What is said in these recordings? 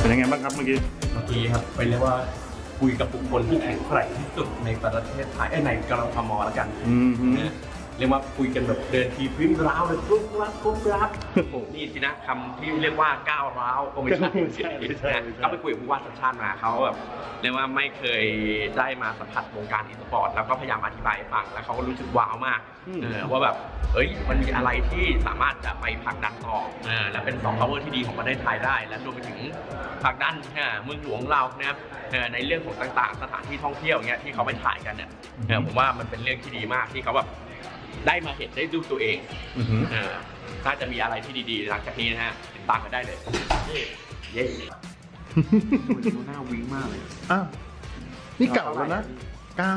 เป็นยังไงบ้างครับเมื่อกี้ เมื่อกี้ครับไปเรียกว่าคุยกับบุคคลที่แข็งแกร่งที่สุดในประเทศไทยเอ้ยในกรทมแล้วกัน อืมฮึนะ เรียกว่าคุยกันแบบเดินทีพื้นร้าวเลยกรุ๊บกรับกรุ๊บกรับโอ้นี่สินะคำที่เรียกว่าก้าวร้าวก็ไม่ใช่ไม่ใช่ไม่ใช่นะก็ไปคุยกับผู้ว่าสัญชาติมาเขาแบบเรียกว่าไม่เคยได้มาสัมผัสวงการอีสปอร์ตแล้วก็พยายามอธิบายให้ฟังแล้วเขาก็รู้สึกว้าวมากเออว่าแบบเอ้ยมันมีอะไรที่สามารถจะไปผลักดันต่อเออและเป็นสอง power ที่ดีของประเทศไทยได้ และรวมไปถึงผลักดันเออเมืองหลวงเรานะครับเออในเรื่องของต่างๆ สถานที่ท่องเที่ยวเงี้ยที่เขาไปถ่ายกันเนี่ยเออผมว่ามันเป็นเรื่องที่ดีมากที่เขาแบบ ได้มาเห็นได้ดูตัวเองอือฮึเออน่าจะมีอะไรที่ดีๆหลังจากนี้นะฮะติดตามกันได้เลยเย้ดูหน้าวิ้งมากเลยอ้าวนี่เก่าแล้วนะเก่า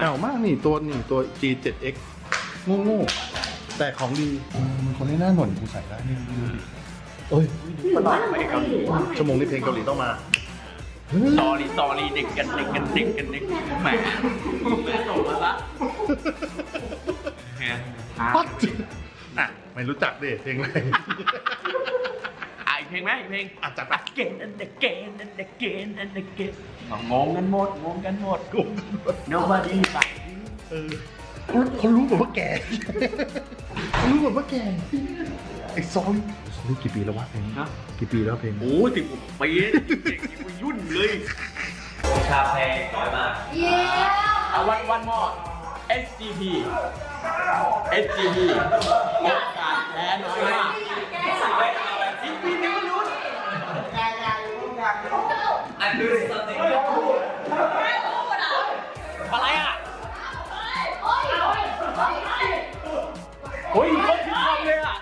เก่ามากนี่ตัวนี่ตัว G7X โง่โง่ๆแต่ของดีมันคนให้หน้าหน่นกูใส่ได้เนี่ยเอ้ยมันต่อไปเกาหลีชั่วโมงนี้เพลงเกาหลีต้องมาสอรี่สอรี่เด็กกันเด็กกันเด็กกันเด็กแหม ไม่ส่งมาละฮะ What? อะไม่รู้จักดิเพลงอะไรอะอีกเพลงไหมอีกเพลงอะจัดไปเกนอันเดเกนอันเดเกนอันเดเกนงงกันหมดงงกันหมด nobody ไปเออเขาเขารู้หมดว่าแกเขารู้หมดว่าแกไอ้ซอรี่ซอรี่กี่ปีแล้ววะเพลงฮะกี่ปีแล้วเพลงโอ้สิบกว่าปีเด็กวัยรุ่นเลยชาแพงน้อยมากเอาวันวันมอ SGP SGP โอกาสแพ้น้อยมากอีกปีนึงลุ้นอันดูสิสติอะไรอะเฮ้ยเขาคิดทำเลยอะ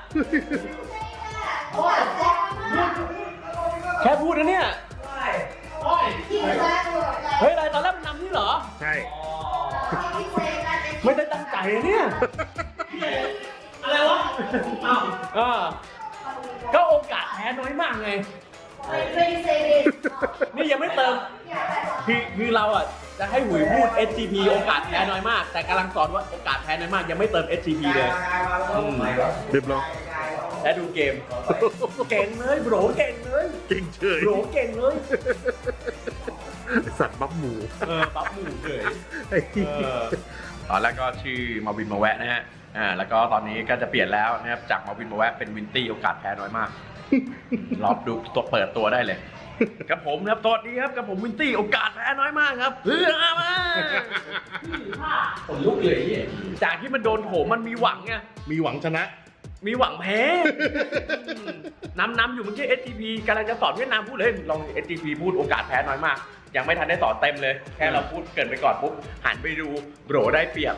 ตั้งใจอะเนี่ย อะไรวะเออก็โอกาสแพ้น้อยมากไง นี่ยังไม่เติม คือคือเราอะจะให้หุยพูด SGP โอกาสแพ้น้อยมาก แต่กำลังสอนว่าโอกาสแพ้น้อยมาก ยังไม่เติม SGP เลยอืมเรียบร้อยและดูเกม เก่งเลยโบรเก่งเลยเก่งเฉยโบรเก่งเลยไอ้สัตว์บัฟหมูเออปั๊บหมู่เฉย ไอ้เหี้ย ตอนแรกก็ชื่อมาวินมาแวะนะฮะอ่าแล้วก็ตอนนี้ก็จะเปลี่ยนแล้วนะครับจากมาวินมาแวะเป็นวินตี้โอกาสแพ้น้อยมากรอบดูตัวเปิดตัวได้เลยกับผมนะครับสวัสดีครับกับผมวินตี้โอกาสแพ้น้อยมากครับเฮ้ยมาผมลุกเลยเนี่ยจากที่มันโดนโถมมันมีหวังไงมีหวังชนะ มีหวังแพ้นำนำอยู่เมื่อกี้ SGP กำลังจะสอนเวียดนามพูดเลยลอง SGP พูดโอกาสแพ้น้อยมาก ยังไม่ทันได้สอนเต็มเลย แค่เราพูดเกรินไปก่อนปุ๊บหันไปดูโบรได้เปรียบ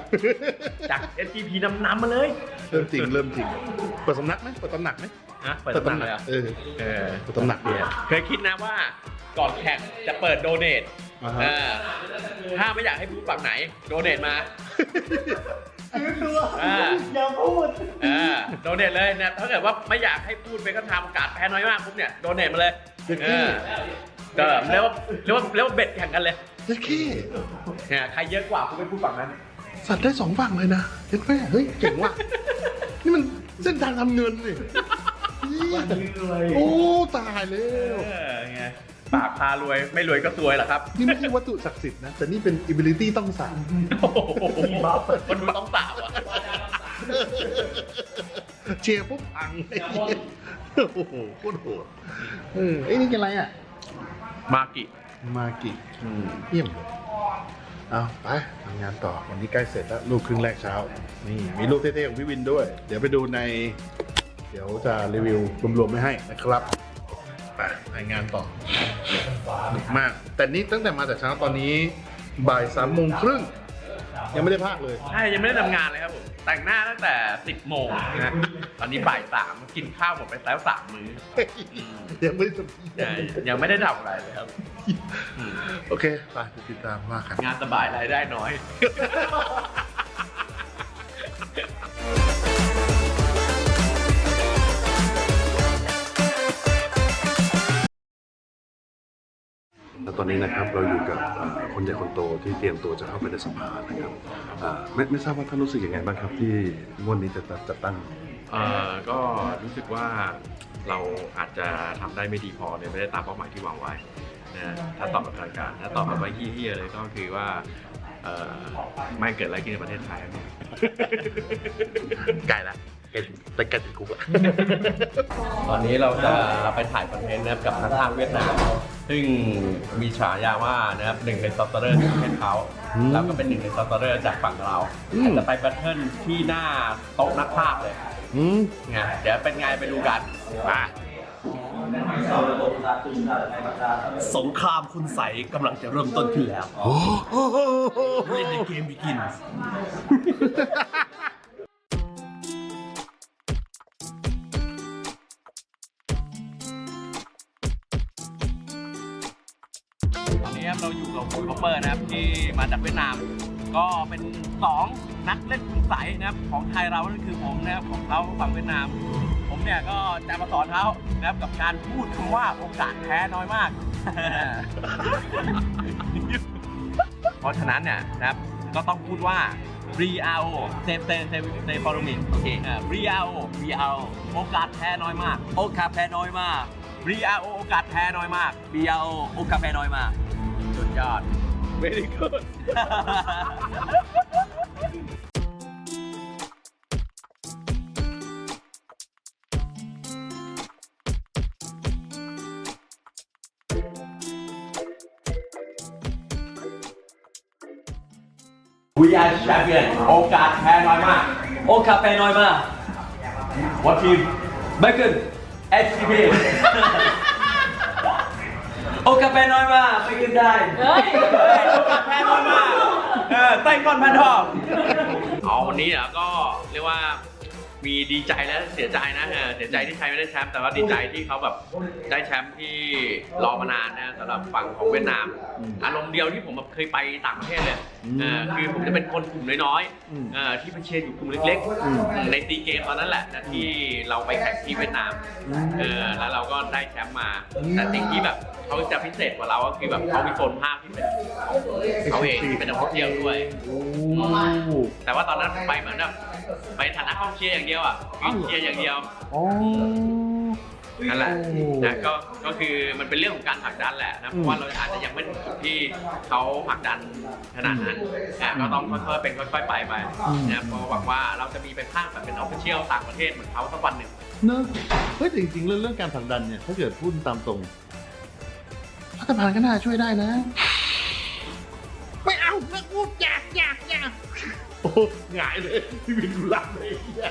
จาก SGP นำนำมาเลย เริ่มจริงเริ่มจริงเปิดสำนักไหมเปิดตำหนักไหมนะเปิดตำนานเลยเหรอเออเออเปิดตำหนักดีอะเคยคิดนะว่าก่อนแข่งจะเปิดโดเนทอ่าฮะเออถ้าไม่อยากให้พูดฝั่งไหนโดเนทมาอ่าอย่าพูดเออโดเนทเลยนะถ้าเกิดว่าไม่อยากให้พูดเป็นคำถามโอกาสแพ้น้อยมากปุ๊บเนี่ยโดเนทมาเลยเจ๊เอ กี้อก็เรียกว่าเรียกว่าเรียกว่าเบ็ดแข่งกันเลยเจ๊กี้เนี่ยใครเยอะกว่าคุณไปพูดฝั่งนั้น สัตว์ได้สองฝั่งเลยนะเห็นไหมเฮ้ยเก่งว่ะนี่มันเส้นทางทำเงินเลยโอ้ตายแล้เอวอไงปากพารวยไม่รวยก็ซวยเหรอครับ นี่ไม่ใช่วัตถุศักดิ์สิทธิ์นะ แต่นี่เป็น ability ต้องสั่งโอ้โหมันดูต้องสาวอะเชียร์ปุ๊บพังไอ้เหี้ยโอ้โหโคตรโหดเออไอ้นี่กินอะไรอะ มากิ มากิเยี่ยมเลยเอาไปทำงานต่อวันนี้ใกล้เสร็จแล้วลูกครึ่งแรกเช้า นี่มีลูกเท่ๆของพี่วินด้วย เดี๋ยวไปดูใน เดี๋ยวจะรีวิวรวมๆไม่ให้นะครับไปรายงานต่อหนุกมาก แต่นี่ตั้งแต่มาแต่เช้าตอนนี้บ่ายสามโมงครึ่งยังไม่ได้พากเลย ใช่ยังไม่ได้ทำงานเลยครับผม แต่งหน้าตั้งแต่ 10 โมงนะฮะตอนนี้บ่ายสามกินข้าวหมดไปแล้วสามมื้อยังไม่ได้ทใช่ยังไม่ได้ทำอะไรเลยครับอืมำโอเคไปติดตามว่ากัน งานสบายรายได้น้อย แล้วตอนนี้นะครับเราอยู่กับคนใหญ่คนโตที่เตรียมตัวจะเข้าไปในสภานะครับไม่ไม่ทราบว่าท่านรู้สึกยังไงบ้างครับที่งวดนี้จะจัดตั้งก็รู้สึกว่าเราอาจจะทำได้ไม่ดีพอเลยไม่ได้ตามเป้าหมายที่วังไว้นะถ้าตอบแบบทางการ ถ้าตอบแบบว่าเฮี้ยเลยก็คือว่าไม่เกิดอะไรขึ้นในประเทศไทยเนี่ยไกลละ ใกล้ถึงแต่ใกล้ถึงคุกละตอนนี้เราจะไปถ่ายคอนเทนต์นะครับกับนักทางเวียดนาม ซึ่งมีฉายาว่านะครับหนึ่งในซอฟต์แวร์จากประเทศเขาอืมแล้วก็เป็นหนึ่งในซอฟต์แวร์จากฝั่งเราอืมจะไปแบทเทิลที่หน้าโต๊ะนักภาคเลยอืมไงเดี๋ยวเป็นไงไปดูกันมาสงครามคุณใสยกำลังจะเริ่มต้นขึ้นแล้วโอ้โหเล่นในเกมบิกิน นนี้ครับเราอยู่กับคุณคอปเปอร์นะครับที่มาจากเวียดนาม ก็เป็น2นักเล่นคุณใสยนะครับของไทยเรานั่นคือผมนะครับของเขาฝั่งเวียดนาม ผมเนี่ยก็จะมาสอนเขานะครับกับการพูดคำว่าโอกาสแพ้น้อยมาก เพราะฉะนั้นเนี่ยนะครับก็ต้องพูดว่า Real เซฟเซฟเซฟเซฟฟอร์มินโอเคอ่า Real Real โอกาสแพ้น้อยมาก โอกาสแพ้น้อยมาก Real โอกาสแพ้น้อยมาก BRO โอกาสแพ้น้อยมาก สุดยอด very good วีอาร์แชมเปี้ยนโอกาสแพ้น้อยมาก โอกาสแพ้น้อยมาก What team ไม่ขึ้น SCP โอกาสแพ้น้อยมากไม่ขึ้นได้โอกาสแพ้น้อยมาก เออเต้นก่อนพันทอง เอาวันนี้อะก็เรียกว่า มีดีใจและเสียใจนะเออเสียใจที่ไทยไม่ได้แชมป์แต่ว่าดีใจที่เขาแบบได้แชมป์ที่รอมานานนะสำหรับฝั่งของเวียดนาม อารมณ์เดียวที่ผมแบบเคยไปต่างประเทศเลยเออคือผมจะเป็นคนกลุ่มน้อยๆเออที่ไปเชียร์อยู่กลุ่มเล็กๆ ในตีเกมตอนนั้นแหละนะที่เราไปแข่งที่เวียดนามเออแล้วเราก็ได้แชมป์มา แต่สิ่งที่แบบเขาจะพิเศษกว่าเราก็คือแบบเขามีโซนภาพที่เป็นของเขาเองที่เป็นนักท่องเที่ยวด้วยแต่ว่าตอนนั้นผมไปเหมือนแบบ ไปฐานะกองเชียร์อย่างเดียวอะคือเชียร์อย่างเดียวอ๋อ นั่นแหละนะก็ก็คือมันเป็นเรื่องของการผลักดันแหละนะเพราะว่าเราอาจจะยังไม่ถึงจุดที่เขาผลักดันขนาดนั้นนะก็ต้องค่อยๆเป็นค่อยๆไปไปนะเพราะหวังว่าเราจะมีไปภาคแบบเป็นออฟฟิเชียลต่างประเทศเหมือนเขาสักวันหนึ่ง เนอะเฮ้ยแต่จริงๆเรื่องเรื่องการผลักดันเนี่ย ถ้าเกิดพูดตามตรงรัฐบาลก็น่าช่วยได้นะ หงายเลยที่วินกูรับเลยเหี้ย